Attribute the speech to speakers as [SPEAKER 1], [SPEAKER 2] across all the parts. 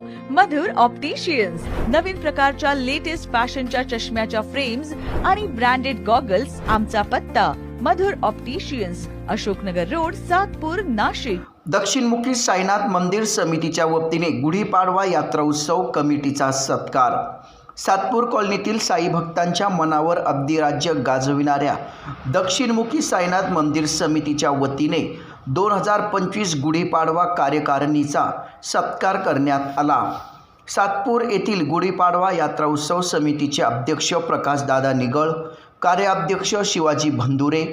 [SPEAKER 1] मधुर opticians नवीन प्रकारच्या latest फॅशनच्या चष्म्याच्या फ्रेम्स आणि ब्रँडेड गॉगल्स आमचा पत्ता. Madhur opticians Ashoknagar road Satpur Nashik.
[SPEAKER 2] दक्षिणमुखी Sainath मंदिर समितीच्या वतीने गुढीपाडवा यात्रा उत्सव कमिटीचा सत्कार. सातपूर कॉलनीतील साई भक्तांच्या मनावर अब्दी राज्य गाजविणाऱ्या दक्षिणमुखी साईनाथ मंदिर समितीच्या वतीने दोन हजार पंचवीस गुढीपाडवा कार्यकारिणीचा सत्कार करण्यात आला. सातपूर येथील गुढीपाडवा यात्रा उत्सव समितीचे अध्यक्ष प्रकाशदादा निगळ कार्याध्यक्ष शिवाजी भंदुरे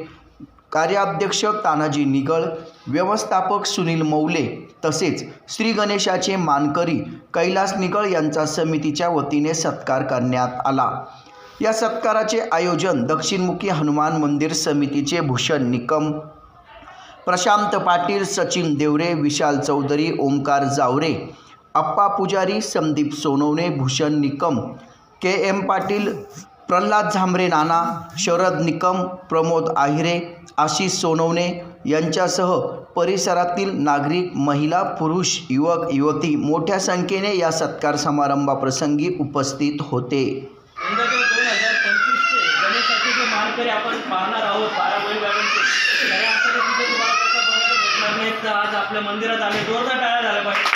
[SPEAKER 2] कार्याध्यक्ष तानाजी निगळ व्यवस्थापक सुनील मौले तसेच श्री गणेशाचे मानकरी कैलास निगळ यांचा समितीच्या वतीने सत्कार करण्यात आला. या सत्काराचे आयोजन दक्षिणमुखी हनुमान मंदिर समितीचे भूषण निकम प्रशांत पाटील सचिन देवरे विशाल चौधरी ओमकार जावरे अप्पा पुजारी संदीप सोनवणे भूषण निकम के एम पाटील प्रल्हाद झांबरे नाना शरद निकम प्रमोद आहिरे आशिष सोनवणे यांच्यासह परिसरातील नागरिक महिला पुरुष युवक युवती मोठ्या संख्येने या सत्कार समारंभाप्रसंगी उपस्थित होते.
[SPEAKER 3] आपण पाहणार आहोत बघायला तर आज आपल्या मंदिरात आले. जोरदार टाळ्या झाल्या पाहिजे.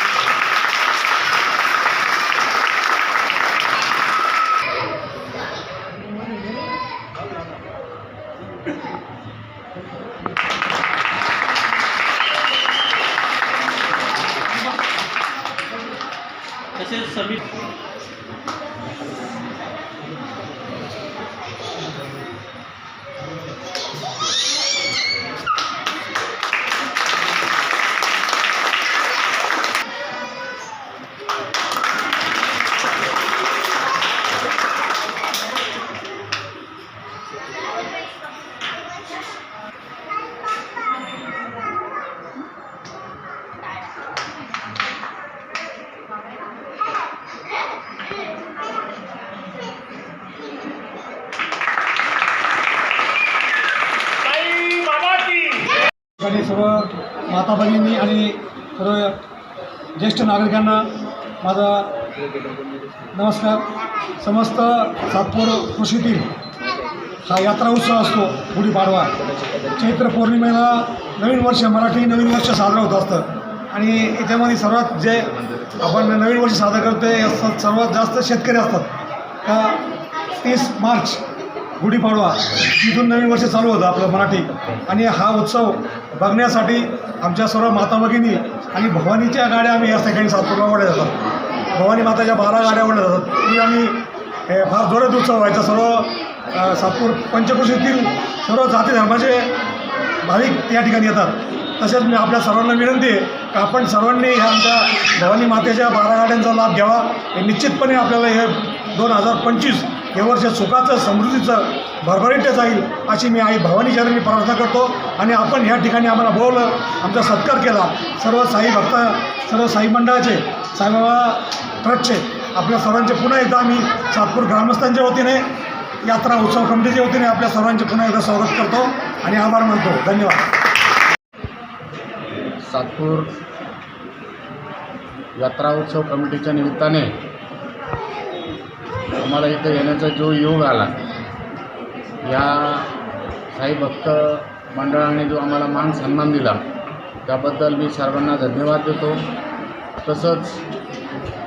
[SPEAKER 3] तसेच समिती
[SPEAKER 4] सर्व माता भगिनी आणि सर्व ज्येष्ठ नागरिकांना माझा नमस्कार. समस्त सातपूर कृषीतील हा यात्रा उत्सव असतो गुढीपाडवा. चैत्र पौर्णिमेला नवीन वर्ष मराठी नवीन वर्ष साजरं होत असतं. आणि याच्यामध्ये सर्वात जे आपण नवीन वर्ष साजरं करतो ते सर्वात जास्त शेतकरी असतात. का तीस मार्च गुढीपाडवा तिथून नवीन वर्ष चालू होतं आपलं मराठी. आणि हा उत्सव बघण्यासाठी आमच्या सर्व माता भगिनी आणि भवानीच्या गाड्या आम्ही या ठिकाणी सातपूरला ओढल्या जातात भवानी माताच्या बारा गाड्या ओढल्या जातात. ती आम्ही हे, फार जोरात उत्सव व्हायचा. सर्व सातपूर पंचकृषीतील सर्व जाती धर्माचे भाविक या ठिकाणी येतात. तसेच मी आपल्या सर्वांना विनंती आहे का आपण सर्वांनी ह्या आमच्या भवानी मातेच्या बारा गाड्यांचा लाभ घ्यावा. हे निश्चितपणे आपल्याला हे दोन हजार पंचवीस हे वर्ष सुखाचं समृद्धीचं भरभरीत जाईल अशी मी आई भवानी चरणी प्रार्थना करतो. आणि आपण ह्या ठिकाणी आम्हाला बोलवलं आमचा सत्कार केला. सर्व साई भक्त सर्व साई मंडळाचे साईबाबा ट्रस्टचे आपल्या सर्वांचे पुन्हा एकदा आम्ही सातपूर ग्रामस्थांच्या वतीने यात्रा उत्सव कमिटीच्या वतीने आपल्या सर्वांचे पुन्हा एकदा स्वागत करतो आणि आभार मानतो. धन्यवाद.
[SPEAKER 5] सातपूर यात्रा उत्सव कमिटीच्या निमित्ताने आम्हाला इथं येण्याचा जो योग आला या साई भक्त मंडळाने जो आम्हाला मान सन्मान दिला त्याबद्दल मी सर्वांना धन्यवाद देतो. तसंच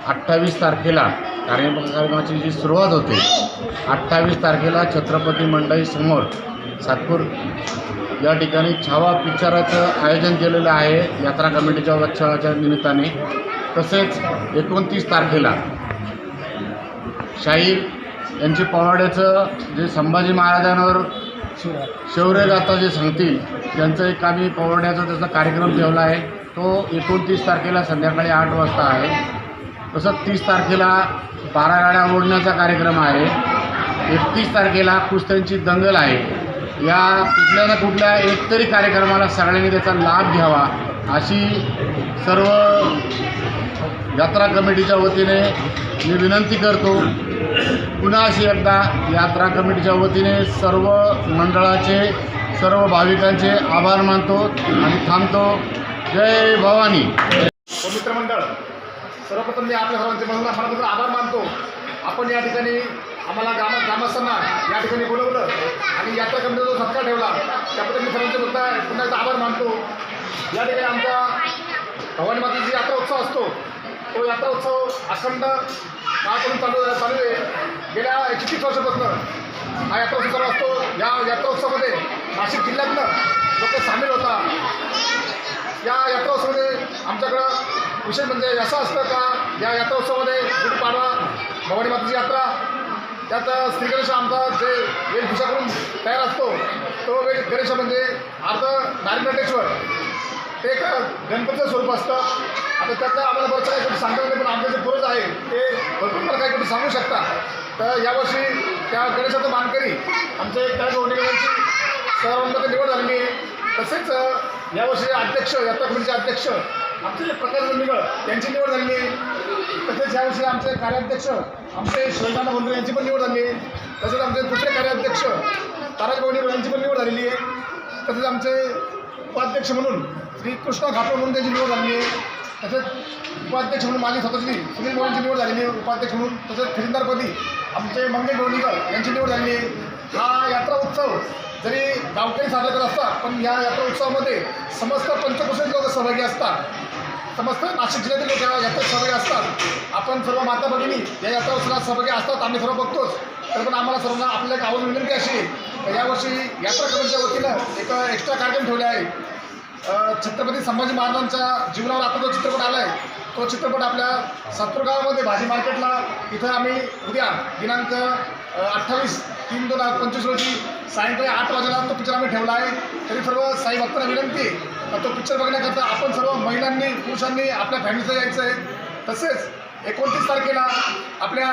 [SPEAKER 5] अठ्ठावीस तारखेला कार्य कार्यक्रमाची जी सुरुवात होते अठ्ठावीस तारखेला छत्रपती मंडईसमोर सातपूर या ठिकाणी छावा पिक्चराचं आयोजन केलेलं आहे यात्रा कमिटीच्या उत्सवाच्या निमित्ताने. तसेच एकोणतीस तारखेला शाहीर यांची पवाड्याचं जे संभाजी महाराजांवर शौर्य गाथा जे सांगतील त्यांचं एक आम्ही पवाड्याचा त्याचा कार्यक्रम ठेवला आहे. तो एकोणतीस तारखेला संध्याकाळी आठ वाजता आहे. तसंच तीस तारखेला बारा गाड्या ओढण्याचा कार्यक्रम आहे. एकतीस तारखेला कुस्त्यांची दंगल आहे. या कुठल्या ना कुठल्या एकतरी कार्यक्रमाला सगळ्यांनी त्याचा लाभ घ्यावा अशी सर्व यात्रा कमिटीच्या वतीने मी विनंती करतो. पुन्हा अशी एकदा यात्रा कमिटीच्या वतीने सर्व मंडळाचे सर्व भाविकांचे आभार मानतो आणि थांबतो. जय भवानी.
[SPEAKER 6] हो पवित्र मंडळ सर्वप्रथम मी आपल्या सर्वांचे मनापासून आभार मानतो. आपण या ठिकाणी आम्हाला ग्राम ग्रामस्थांना या ठिकाणी बोलवलं आणि यात्रा कमिटीचा जो सत्कार ठेवला त्याबद्दल मी सर्वांचे पुन्हा पुन्हा एकदा आभार मानतो. या ठिकाणी आमचा भवानी मातेची यात्रा उत्सव असतो तो यात्रा उत्सव अखंड काळाकडून चालू चालू आहे. गेल्या एकशे तीस वर्षापासून हा यात्रा उत्सव चालू असतो. या यात्रा उत्सवामध्ये नाशिक जिल्ह्यातनं लोक सामील होतात या यात्रोत्सवामध्ये आमच्याकडं विशेष म्हणजे असं असतं का? या यात्रा उत्सवामध्ये गुढीपाडवा भवानी मातेची यात्रा त्यात श्री गणेश आमचा जे वेशभूषा करून तयार असतो तो वेश गणेश म्हणजे अर्ध नारीनटेश्वर ते एक गणपतीचं स्वरूप असतं. आता त्याचं आम्हाला बरंच काही सांगता येत नाही, पण आमचे जे पूर्वज आहे ते भरपूर मला काही कुठे सांगू शकता. तर यावर्षी त्या गणेशाचं मानकरी आमचे त्या वडिलांची सर्वांमध्ये निवड झालेली आहे. तसेच अ, यावर्षी अध्यक्ष यात्रा कमिटीचे अध्यक्ष आमचे जे प्रकाश निगळ यांची निवड झाली. आहे तसेच यावर्षी आमचे कार्याध्यक्ष आमचे शैलाना बोंद्रे यांची पण निवड झाली. तसेच आमचे दुसरे कार्याध्यक्ष ताराज भवनी यांची पण निवड झालेली आहे. तसेच आमचे उपाध्यक्ष म्हणून श्री कृष्णा घाटो म्हणून त्यांची निवड झालेली आहे. तसेच उपाध्यक्ष म्हणून माझी स्वतःची सुनील मोहनची निवड झालेली आहे. उपाध्यक्ष म्हणून तसेच खजिनदारपदी आमचे मंगेश गोवणीकर यांची निवड झालेली आहे. हा यात्रा उत्सव जरी गावकरी साजरा करत असतात पण या यात्रा उत्सवामध्ये समस्त पंचकृषी लोक सहभागी असतात. समस्त नाशिक जिल्ह्यातील लोक या यात्रेत सहभागी असतात. आपण सर्व माता भगिनी या यात्रा उत्सवात सहभागी असतात आम्ही सर्व बघतोच. तर पण आम्हाला सर्वांना आपल्या एक आवड विनंती अशी आहे, तर यावर्षी यात्रा कमिटीच्या वतीनं एक एक्स्ट्रा कार्यक्रम ठेवले आहे. छत्रपती संभाजी महाराजांच्या जीवनावर आता जो चित्रपट आला आहे तो चित्रपट आपल्या सातूरगावामध्ये भाजी मार्केटला इथं आम्ही उद्या दिनांक अठ्ठावीस तीन दोन हजार पंचवीस रोजी सायंकाळी आठ वाजेला तो पिक्चर आम्ही ठेवला आहे. तरी सर्व साई भक्तांना विनंती आहे तो पिक्चर बघण्याकरता आपण सर्व महिलांनी पुरुषांनी आपल्या फॅमिलीचं यायचं आहे तसेच एकोणतीस तारखेला आपल्या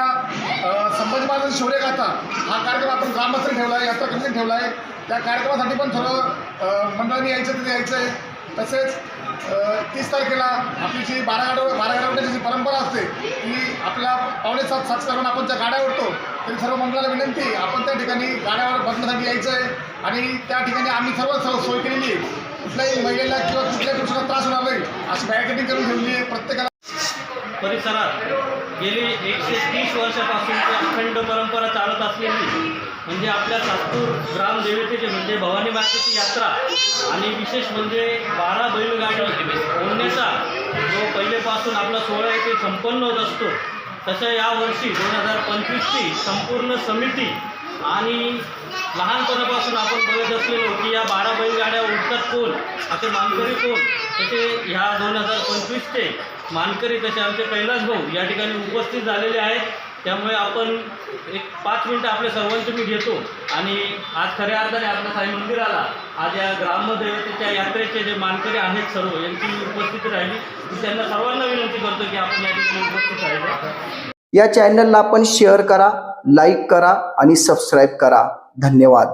[SPEAKER 6] संभाजी महाराज शौर्यगाथा हा कार्यक्रम आपण ग्रामस्थांनी ठेवला आहे यात्रा कमिशन ठेवला आहे. त्या कार्यक्रमासाठी पण सर्व मंडळांनी यायचं तिथे यायचं आहे तसेच तीस तारखेला आपली जी बारा गाडव जी परंपरा असते ती आपल्या पावणे सात सात करून आपण ज्या गाड्या ओढतो तरी सर्व मंडळाला विनंती आपण त्या ठिकाणी गाड्यावर बघण्यासाठी यायचं आहे आणि त्या ठिकाणी आम्ही सर्व सर्व सोय केलेली कुठल्याही महिलेला किंवा कुठल्याही पुरुषाला त्रास होणार नाही अशी बॅरिकेटिंग करून ठेवली आहे प्रत्येकाला.
[SPEAKER 3] परिसरात गेली एकशे तीस वर्षापासून अखंड परंपरा चालत असलेली म्हणजे आपल्या सातपूर ग्रामदेवतेचे म्हणजे भवानी मातेची यात्रा आणि विशेष म्हणजे बारा बैलगाडी ओढण्याचा जो पहिलेपासून आपला सोहळा आहे ते संपन्न होत असतो. तसं यावर्षी दोन हजार पंचवीसची संपूर्ण समिती आणि लहानपणापासून आपण बघत असलेलो की या बारा बैलगाड्या उडतात कोण? असे मानकरी कोण? तसे ह्या दोन हजार पंचवीसचे मानकरी तसे आमचे कैलास भाऊ या ठिकाणी उपस्थित झालेले आहेत. त्यामुळे आपण एक पाच मिनटं आपल्या सर्वांचं मी घेतो. आणि आज खऱ्या अर्थाने आपल्या साई मंदिराला आज या ग्रामदेवतेच्या यात्रेचे जे मानकरी आहेत सर्व यांची उपस्थिती राहिली. मी त्यांना सर्वांना विनंती करतो की आपण या ठिकाणी उपस्थित राहिले
[SPEAKER 2] या चॅनलला आपण शेअर करा लाईक करा आणि सबस्क्राईब करा. धन्यवाद.